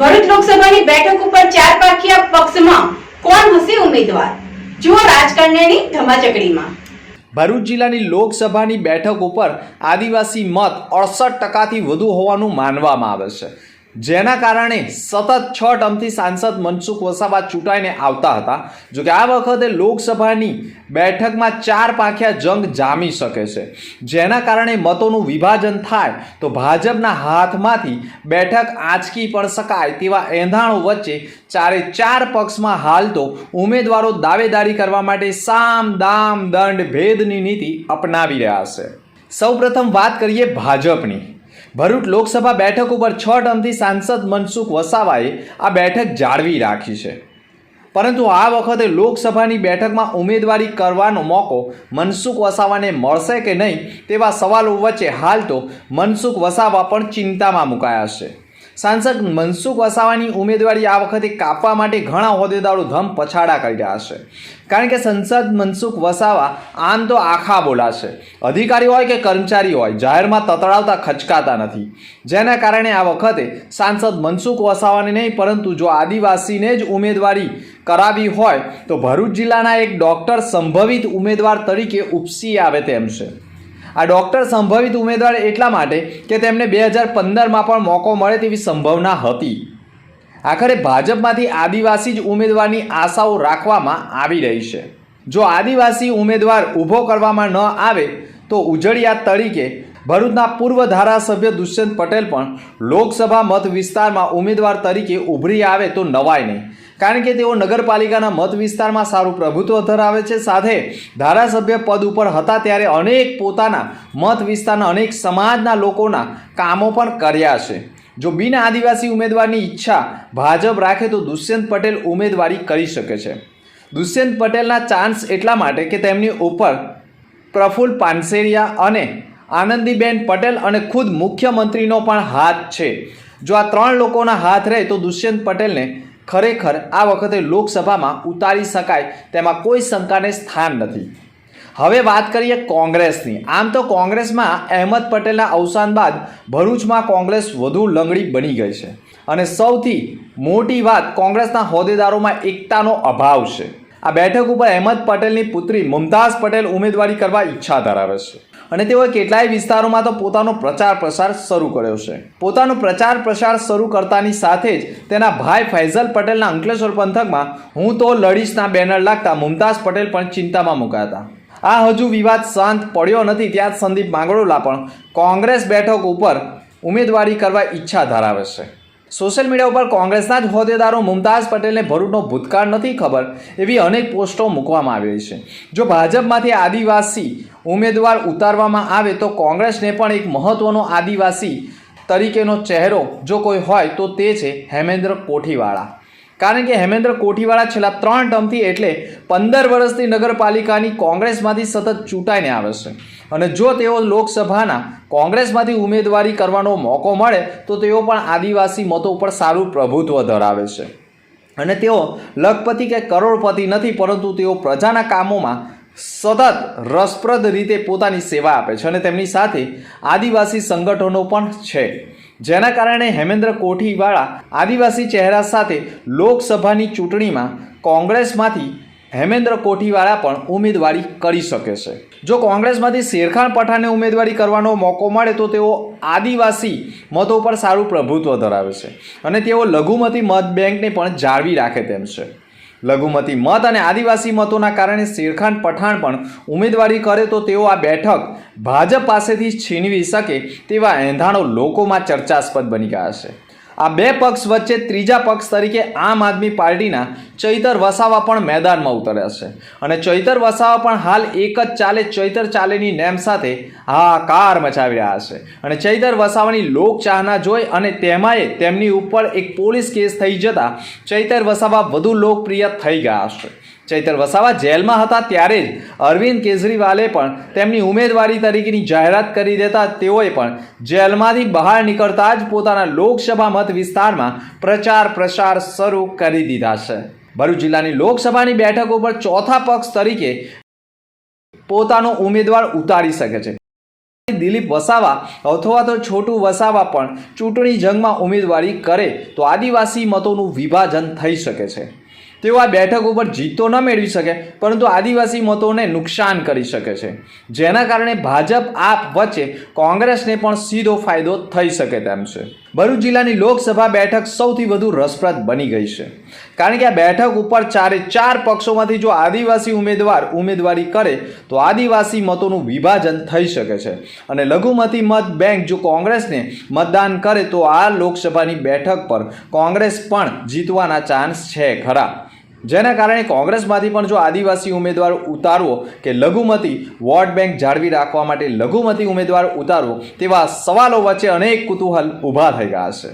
ભરૂચ લોકસભાની બેઠક ઉપર ચાર પાખિયા પક્ષમાં કોણ હશે ઉમેદવાર? જુઓ રાજકારણની ધમાચકડીમાં. ભરૂચ જિલ્લાની લોકસભાની બેઠક ઉપર આદિવાસી મત અડસઠ ટકાથી વધુ હોવાનું માનવામાં આવે છે. જેના કારણે સતત છ ટર્મથી સાંસદ મનસુખ વસાવા ચૂંટાઈને આવતા હતા. જોકે આ વખતે લોકસભાની બેઠકમાં ચાર પાંખ્યા જંગ જામી શકે છે. જેના કારણે મતોનું વિભાજન થાય તો ભાજપના હાથમાંથી બેઠક આંચકી પણ શકાય તેવા એંધાણો વચ્ચે ચારે ચાર પક્ષમાં હાલ તો ઉમેદવારો દાવેદારી કરવા માટે સામ દામ દંડ ભેદની નીતિ અપનાવી રહ્યા છે. સૌપ્રથમ વાત કરીએ ભાજપની. ભરૂચ લોકસભા બેઠક ઉપર છ ટર્મથી સાંસદ મનસુખ વસાવાએ આ બેઠક જાળવી રાખી છે. પરંતુ આ વખતે લોકસભાની બેઠકમાં ઉમેદવારી કરવાનો મોકો મનસુખ વસાવાને મળશે કે નહીં તેવા સવાલો વચ્ચે હાલ તો મનસુખ વસાવા પણ ચિંતામાં મુકાયા છે. સાંસદ મનસુખ વસાવાની ઉમેદવારી આ વખતે કાપવા માટે ઘણા હોદ્દેદારો ધમ પછાડા કરી રહ્યા છે. કારણ કે સંસદ મનસુખ વસાવા આમ તો આખા બોલાશે અધિકારી હોય કે કર્મચારી હોય, જાહેરમાં તતડાવતા ખચકાતા નથી. જેના કારણે આ વખતે સાંસદ મનસુખ વસાવાને નહીં, પરંતુ જો આદિવાસીને જ ઉમેદવારી કરાવી હોય, તો ભરૂચ જિલ્લાના એક ડૉક્ટર સંભવિત ઉમેદવાર તરીકે ઉપસી આવે તેમ છે. આ ડોક્ટર સંભવિત ઉમેદવાર એટલા માટે કે તેમને બે હજાર પંદરમાં પણ મોકો મળે તેવી સંભાવના હતી. આખરે ભાજપમાંથી આદિવાસી જ ઉમેદવારની આશાઓ રાખવામાં આવી રહી છે. જો આદિવાસી ઉમેદવાર ઊભો કરવામાં ન આવે, તો ઉજળિયા તરીકે ભરૂચના પૂર્વ ધારાસભ્ય દુષ્યંત પટેલ પણ લોકસભા મત વિસ્તારમાં ઉમેદવાર તરીકે ઉભરી આવે તો નવાય નહીં. કારણ કે તેઓ નગરપાલિકાના મત વિસ્તારમાં સારું પ્રભુત્વ ધરાવે છે. સાથે ધારાસભ્ય પદ ઉપર હતા ત્યારે અનેક પોતાના મત વિસ્તારના અનેક સમાજના લોકોના કામો પણ કર્યા છે. જો બિન આદિવાસી ઉમેદવારની ઈચ્છા ભાજપ રાખે તો દુષ્યંત પટેલ ઉમેદવારી કરી શકે છે. દુષ્યંત પટેલના ચાન્સ એટલા માટે કે તેમની ઉપર પ્રફુલ્લ પાનસેરિયા અને આનંદીબેન પટેલ અને ખુદ મુખ્યમંત્રીનો પણ હાથ છે. જો આ ત્રણ લોકોના હાથ રહે તો દુષ્યંત પટેલને ખરેખર આ વખતે લોકસભામાં ઉતારી શકાય તેમાં કોઈ શંકાને સ્થાન નથી. હવે વાત કરીએ કોંગ્રેસની. આમ તો કોંગ્રેસમાં અહેમદ પટેલના અવસાન બાદ ભરૂચમાં કોંગ્રેસ વધુ લંગડી બની ગઈ છે. અને સૌથી મોટી વાત કોંગ્રેસના હોદ્દેદારોમાં એકતાનો અભાવ છે. આ બેઠક ઉપર અહેમદ પટેલની પુત્રી મુમતાઝ પટેલ ઉમેદવારી કરવા ઈચ્છા ધરાવે છે અને તેઓએ કેટલાય વિસ્તારોમાં તો પોતાનો પ્રચાર પ્રસાર શરૂ કર્યો છે. પોતાનો પ્રચાર પ્રસાર શરૂ કરતાની સાથે જ તેના ભાઈ ફૈઝલ પટેલના અંકલેશ્વર પંથકમાં હું તો લડીશના બેનર લાગતા મુમતાઝ પટેલ પણ ચિંતામાં મુકાયા હતા. આ હજુ વિવાદ શાંત પડ્યો નથી ત્યાં સંદીપ માંગરોલા પણ કોંગ્રેસ બેઠક ઉપર ઉમેદવારી કરવા ઈચ્છા ધરાવે છે. સોશિયલ મીડિયા ઉપર કોંગ્રેસના જ હોદ્દેદારો મુમતાઝ પટેલને ભરૂચનો ભૂતકાળ નથી ખબર એવી અનેક પોસ્ટો મૂકવામાં આવી છે. જો ભાજપમાંથી આદિવાસી ઉમેદવાર ઉતારવામાં આવે તો કોંગ્રેસને પણ એક મહત્વનો આદિવાસી તરીકેનો ચહેરો જો કોઈ હોય તો તે છે હેમેન્દ્ર કોઠીવાળા. કારણ કે હેમેન્દ્ર કોઠીવાળા છેલ્લા ત્રણ ટર્મથી એટલે પંદર વર્ષથી નગરપાલિકાની કોંગ્રેસમાંથી સતત ચૂંટાઈને આવે છે. અને જો તેઓ લોકસભાના કોંગ્રેસમાંથી ઉમેદવારી કરવાનો મોકો મળે, તો તેઓ પણ આદિવાસી મતો ઉપર સારું પ્રભુત્વ ધરાવે છે. અને તેઓ લખપતિ કે કરોડપતિ નથી, પરંતુ તેઓ પ્રજાના કામોમાં સતત રસપ્રદ રીતે પોતાની સેવા આપે છે અને તેમની સાથે આદિવાસી સંગઠનો પણ છે. જેના કારણે હેમેન્દ્ર કોઠીવાળા આદિવાસી ચહેરા સાથે લોકસભાની ચૂંટણીમાં કોંગ્રેસમાંથી હેમેન્દ્ર કોઠીવાળા પણ ઉમેદવારી કરી શકે છે. જો કોંગ્રેસમાંથી શેરખાન પઠાણને ઉમેદવારી કરવાનો મોકો મળે તો તેઓ આદિવાસી મતો પર સારું પ્રભુત્વ ધરાવે છે અને તેઓ લઘુમતી મત બેંકને પણ જાળવી રાખે તેમ છે. લઘુમતી મત અને આદિવાસી મતોના કારણે શેરખાન પઠાણ પણ ઉમેદવારી કરે તો તેઓ આ બેઠક ભાજપ પાસેથી છીનવી શકે તેવા એંધાણો લોકોમાં ચર્ચાસ્પદ બની ગયા છે. આ બે પક્ષ વચ્ચે ત્રીજા પક્ષ તરીકે આમ આદમી પાર્ટીના ચૈતર વસાવા પણ મેદાનમાં ઉતર્યા છે. અને ચૈતર વસાવા પણ હાલ એક જ ચાલે ચૈતર ચાલેની નેમ સાથે હાકાર મચાવી રહ્યા છે. અને ચૈતર વસાવાની લોકચાહના જોઈ અને તેમાંય તેમની ઉપર એક પોલીસ કેસ થઈ જતા ચૈતર વસાવા વધુ લોકપ્રિય થઈ ગયા છે. ચૈતર વસાવા જેલમાં હતા ત્યારે જ અરવિંદ કેજરીવાલે પણ તેમની ઉમેદવારી તરીકેની જાહેરાત કરી દેતા તેઓએ પણ જેલમાંથી બહાર નીકળતા જ પોતાના લોકસભા મત વિસ્તારમાં પ્રચાર પ્રસાર શરૂ કરી દીધા છે. ભરૂચ જિલ્લાની લોકસભાની બેઠક ઉપર ચોથા પક્ષ તરીકે પોતાનો ઉમેદવાર ઉતારી શકે છે. દિલીપ વસાવા અથવા તો છોટું વસાવા પણ ચૂંટણી જંગમાં ઉમેદવારી કરે તો આદિવાસી મતોનું વિભાજન થઈ શકે છે. તેઓ આ બેઠક ઉપર જીત ન મેળવી શકે, પરંતુ આદિવાસી મતોને નુકસાન કરી શકે છે. જેના કારણે ભાજપ આપ વચ્ચે કોંગ્રેસને પણ સીધો ફાયદો થઈ શકે તેમ છે. ભરૂચ જિલ્લાની લોકસભા બેઠક સૌથી વધુ રસપ્રદ બની ગઈ છે. કારણ કે આ બેઠક ઉપર ચારે ચાર પક્ષોમાંથી જો આદિવાસી ઉમેદવાર ઉમેદવારી કરે, તો આદિવાસી મતોનું વિભાજન થઈ શકે છે. અને લઘુમતી મત બેંક જો કોંગ્રેસને મતદાન કરે, તો આ લોકસભાની બેઠક પર કોંગ્રેસ પણ જીતવાના ચાન્સ છે ખરા. જેના કારણે કોંગ્રેસમાંથી પણ જો આદિવાસી ઉમેદવાર ઉતારવો કે લઘુમતી વોટ બેંક જાળવી રાખવા માટે લઘુમતી ઉમેદવાર ઉતારવો, તેવા સવાલો વચ્ચે અનેક કુતૂહલ ઊભા થઈ ગયા છે.